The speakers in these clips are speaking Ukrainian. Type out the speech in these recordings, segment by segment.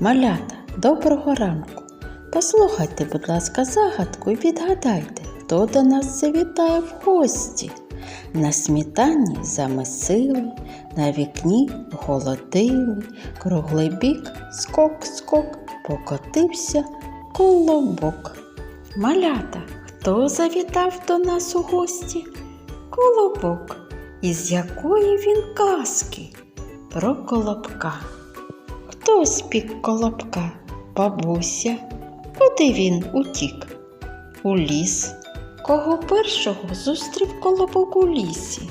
Малята, доброго ранку. Послухайте, будь ласка, загадку і відгадайте, хто до нас завітає в гості. На смітанні замесили, на вікні голодили, круглий бік, скок, скок, покотився колобок. Малята, хто завітав до нас у гості? Колобок. Із якої він казки? Про колобка. Хто спік колобка? Бабуся. Куди він утік? У ліс. Кого першого зустрів колобок у лісі?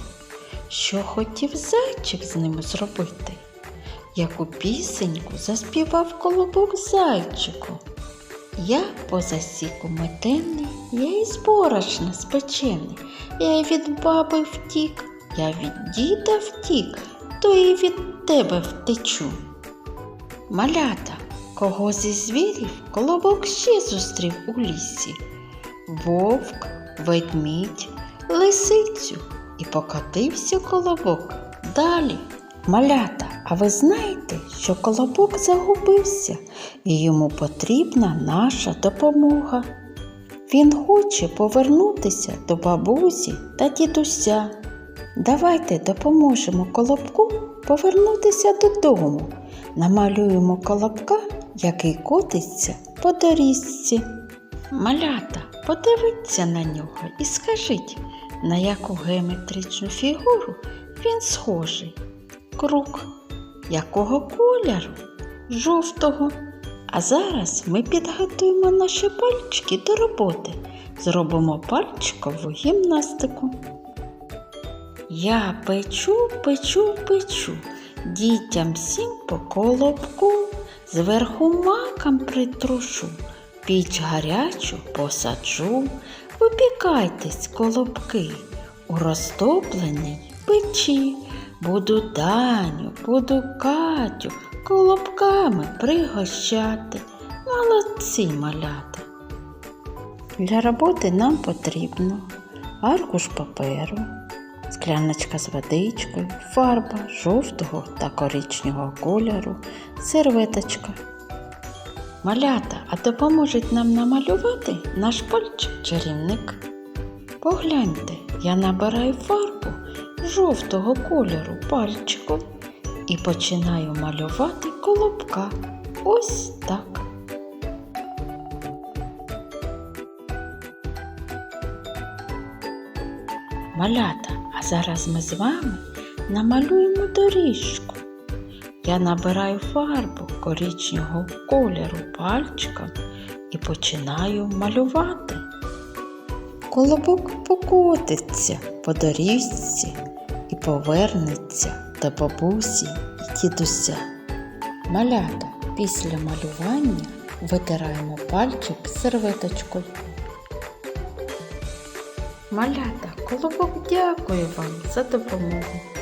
Що хотів зайчик з ним зробити? Яку пісеньку заспівав колобок зайчику? Я по засіку метений, я із борошна спечений, я від баби втік, я від діда втік, то і від тебе втечу. Малята, кого зі звірів колобок ще зустрів у лісі? Вовк, ведмідь, лисицю і покотився колобок. Далі. Малята, а ви знаєте, що колобок загубився і йому потрібна наша допомога. Він хоче повернутися до бабусі та дідуся. Давайте допоможемо колобку повернутися додому. Намалюємо колобка, який котиться по доріжці. Малята, подивіться на нього і скажіть, на яку геометричну фігуру він схожий. Круг. Якого кольору? Жовтого. А зараз ми підготуємо наші пальчики до роботи. Зробимо пальчикову гімнастику. Я печу, печу, печу, дітям всім по колобку, зверху маком притрушу, піч гарячу посаджу, випікайтесь, колобки, у розтопленій печі. Буду Даню, буду Катю колобками пригощати. Молодці малята. Для роботи нам потрібно аркуш паперу, скляночка з водичкою, фарба жовтого та коричневого кольору, серветочка. Малята, а допоможуть нам намалювати наш пальчик чарівник. Погляньте, я набираю фарбу жовтого кольору пальчиком і починаю малювати колобка. Ось так. Малята, а зараз ми з вами намалюємо доріжку. Я набираю фарбу коричневого кольору пальчиком і починаю малювати. Колобок покотиться по доріжці і повернеться до бабусі і дідуся. Малята після малювання витираємо пальчик серветочкою. Малята, колобок дякую вам за допомогу.